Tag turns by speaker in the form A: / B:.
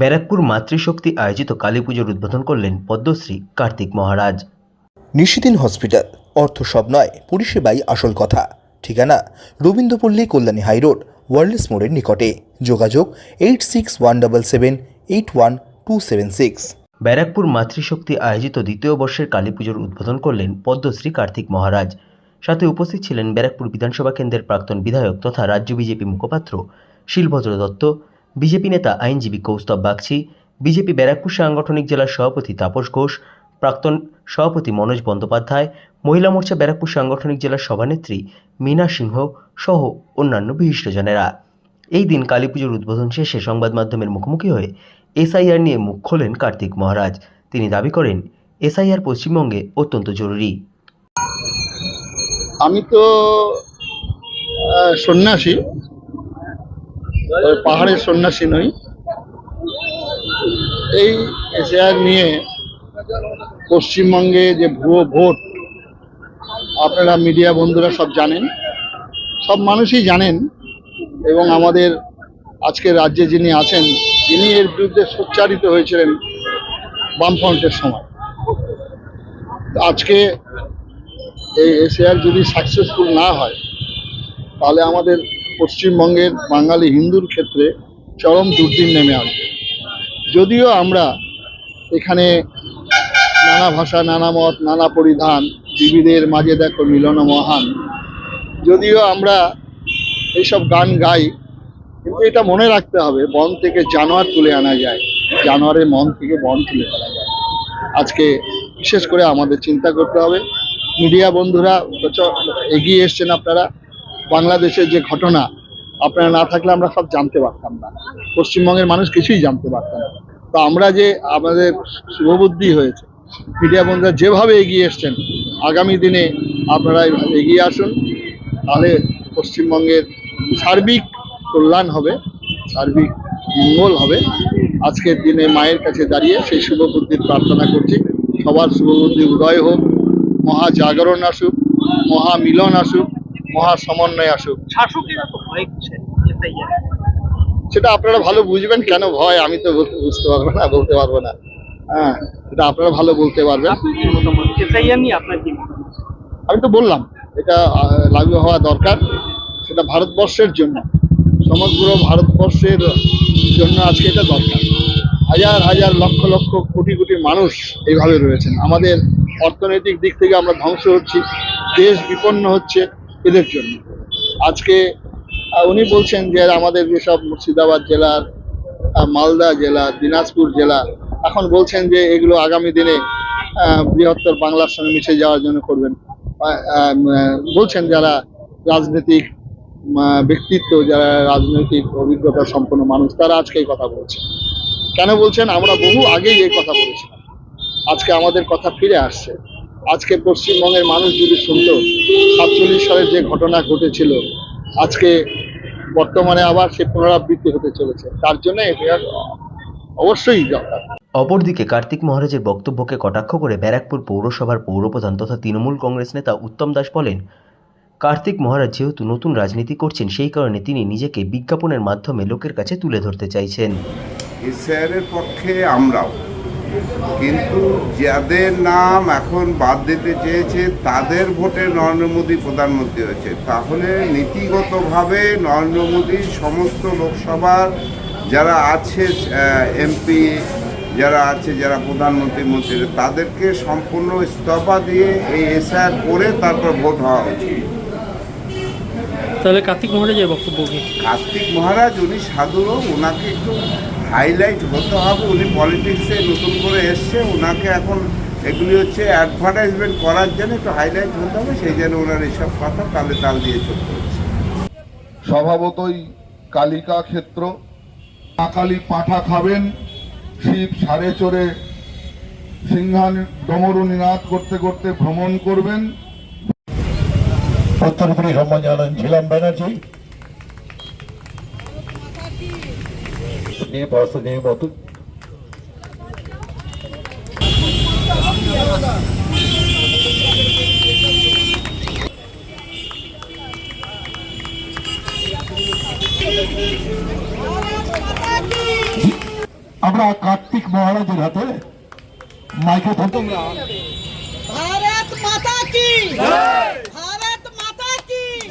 A: ব্যারাকপুর মাতৃশক্তি আয়োজিত কালী পুজোর উদ্বোধন করলেন পদ্মশ্রী কার্তিক মহারাজ।
B: নিশিদিন হসপিটাল অর্থ সব নয় পরিষেবাই আসল কথা। ঠিকানা রবীন্দ্রপল্লী কল্যাণী হাইরোড ওয়ার্ল্ডস মোড়ের নিকটে। যোগাযোগ eight six one double seven eight one two seven six.
A: Barrackpore Matrishakti আয়োজিত দ্বিতীয় বর্ষের কালী পুজোর উদ্বোধন করলেন পদ্মশ্রী কার্তিক মহারাজ। সাথে উপস্থিত ছিলেন ব্যারাকপুর বিধানসভা কেন্দ্রের প্রাক্তন বিধায়ক তথা রাজ্য বিজেপি মুখপাত্র শিলভদ্র দত্ত বিজেপি নেতা আইনজীবী কৌস্তব বাগচি, বিজেপি ব্যারাকপুর সাংগঠনিক জেলার সভাপতি তাপস ঘোষ, প্রাক্তন সভাপতি মনোজ বন্দ্যোপাধ্যায়, মহিলা মোর্চা ব্যারাকপুর সাংগঠনিক জেলার সভানেত্রী মীনা সিংহ সহ অন্যান্য বিশিষ্টজনেরা। এই দিন কালী পুজোর উদ্বোধন শেষে সংবাদ মাধ্যমের মুখোমুখি হয়ে এসআইআর নিয়ে মুখ খোলেন কার্তিক মহারাজ। তিনি দাবি করেন, এসআইআর পশ্চিমবঙ্গে অত্যন্ত জরুরি।
C: আমি তো সন্ন্যাসী। ওই পাহাড়ের সন্ন্যাসী নই। এই এসআর নিয়ে পশ্চিমবঙ্গে যে ভুয়ো ভোট, আপনারা মিডিয়া বন্ধুরা সব জানেন। সব মানুষই জানেন এবং আমাদের আজকে রাজ্যে যিনি আছেন, তিনি এর বিরুদ্ধে সোচ্চারিত হয়েছিলেন বামফ্রন্টের সময়। আজকে এই এসআর যদি সাকসেসফুল না হয়, তাহলে আমাদের পশ্চিমবঙ্গের বাঙালি হিন্দুর ক্ষেত্রে চরম দুর্দিন নেমে আসবে। যদিও আমরা এখানে নানা ভাষা, নানা মত, নানা পরিধান বিবিদের মাঝে দেখো মিলন মহান। যদিও আমরা এইসব গান গাই, কিন্তু এটা মনে রাখতে হবে, বন থেকে জানোয়ার তুলে আনা যায়। জানোয়ারের মন থেকে বন তুলে ফেলা যায়। আজকে বিশেষ করে আমাদের চিন্তা করতে হবে। মিডিয়া বন্ধুরা, এগিয়ে এসছেন আপনারা। বাংলাদেশের যে ঘটনা, আপনারা না থাকলে আমরা সব জানতে পারতাম না। পশ্চিমবঙ্গের মানুষ কিছুই জানতে পারতাম না। তো আমরা যে আমাদের শুভবুদ্ধি হয়েছে, মিডিয়া বন্ধুরা যেভাবে এগিয়ে এসছেন, আগামী দিনে আপনারা এগিয়ে আসুন, তাহলে পশ্চিমবঙ্গের সার্বিক কল্যাণ হবে, সার্বিক মঙ্গল হবে। আজকের দিনে মায়ের কাছে দাঁড়িয়ে সেই শুভবুদ্ধির প্রার্থনা করছি। সবার শুভবুদ্ধি উদয় হোক, মহা জাগরণ আসুক, মহা মিলন আসুক। মহা সমন্বয় আসুক।
D: শাসকেরা তো ভয়
C: সেটা আপনারা ভালো বুঝবেন কেন ভয়? আমি তো বুঝতে পারব না বলতে পারব না। হ্যাঁ সেটা আপনারা ভালো বলতে পারবেন? আমি তো বললাম এটা লাগু হওয়া দরকার সেটা ভারতবর্ষের জন্য। সমগ্র ভারতবর্ষের জন্য আজকে এটা দরকার। হাজার হাজার লক্ষ লক্ষ কোটি কোটি মানুষ এইভাবে রয়েছেন। আমাদের অর্থনৈতিক দিক থেকে আমরা ধ্বংস হচ্ছি দেশ বিপন্ন হচ্ছে। এদের জন্য। আজকে উনি বলছেন যে আমাদের যেসব মুর্শিদাবাদ জেলার মালদা জেলা, দিনাজপুর জেলা, এখন বলছেন যে এগুলো আগামী দিনে বৃহত্তর বাংলার সঙ্গে মিশে যাওয়ার জন্য করবেন। বলছেন যারা রাজনৈতিক ব্যক্তিত্ব, যারা রাজনৈতিক অভিজ্ঞতা সম্পন্ন মানুষ, তারা আজকে এই কথা বলছেন। কেন বলছেন? আমরা বহু আগেই এই কথা বলেছিলাম। আজকে আমাদের কথা ফিরে আসছে। আজকে পশ্চিমবঙ্গের মানুষ যদি শুনতো সাতচল্লিশ সালের যে ঘটনা ঘটেছিল আজকে বর্তমানে আবার সে পুনরাবৃত্তি হতে চলেছে। তার জন্য এটা অবশ্যই দরকার।
A: অপরদিকে কার্তিক মহারাজের বক্তব্যকে কটাক্ষ করে ব্যারাকপুর পৌরসভার পৌরপ্রধান তথা তৃণমূল কংগ্রেস নেতা উত্তম দাস বলেন কার্তিক মহারাজ যেহেতু নতুন রাজনীতি করছেন সেই কারণে তিনি নিজেকে বিজ্ঞাপনের মাধ্যমে লোকের কাছে তুলে ধরতে চাইছেন।
E: এসআইআরের পক্ষে আমরাও কিন্তু যাদের নাম এখন বাদ দিতে চেয়েছে, তাদের ভোটে নরেন্দ্র মোদী প্রধানমন্ত্রী হয়েছে। তাহলে নীতিগতভাবে নরেন্দ্র মোদী সমস্ত লোকসভার যারা আছে এমপি, যারা আছে, যারা প্রধানমন্ত্রী, মন্ত্রী, তাদেরকে সম্পূর্ণ ইস্তফা দিয়ে এই এসআইআর করে তারপর ভোট হওয়া উচিত।
D: তাহলে কার্তিক মহারাজের বক্তব্য কি?
E: কার্তিক মহারাজ উনি সাধু ওনাকে একটু হাইলাইট হতে হবে। উনি পলিটিক্সে নতুন করে এসছে ওনাকে এখন এগুলি হচ্ছে অ্যাডভার্টাইজমেন্ট করার জন্য একটু হাইলাইট হতে হবে সেই জন্য ওনার এসব কথা তালে তাল দিয়ে চলতে হচ্ছে।
F: স্বভাবতই কালিকা ক্ষেত্র। কাকালি পাঠা খাবেন শিব সারে চড়ে সিংহান ডমরু নিনাদ করতে করতে ভ্রমণ করবেন।
G: ഒത്തുരുത്തിരി സമ്മഞ്ഞാണ് ശീലം ബാനർജി നീ പാസ് നീ മൊത്തം আমরা কার্তিক মহারাজের হাতে মাইকে ধরতে
H: ভারত মাতা কি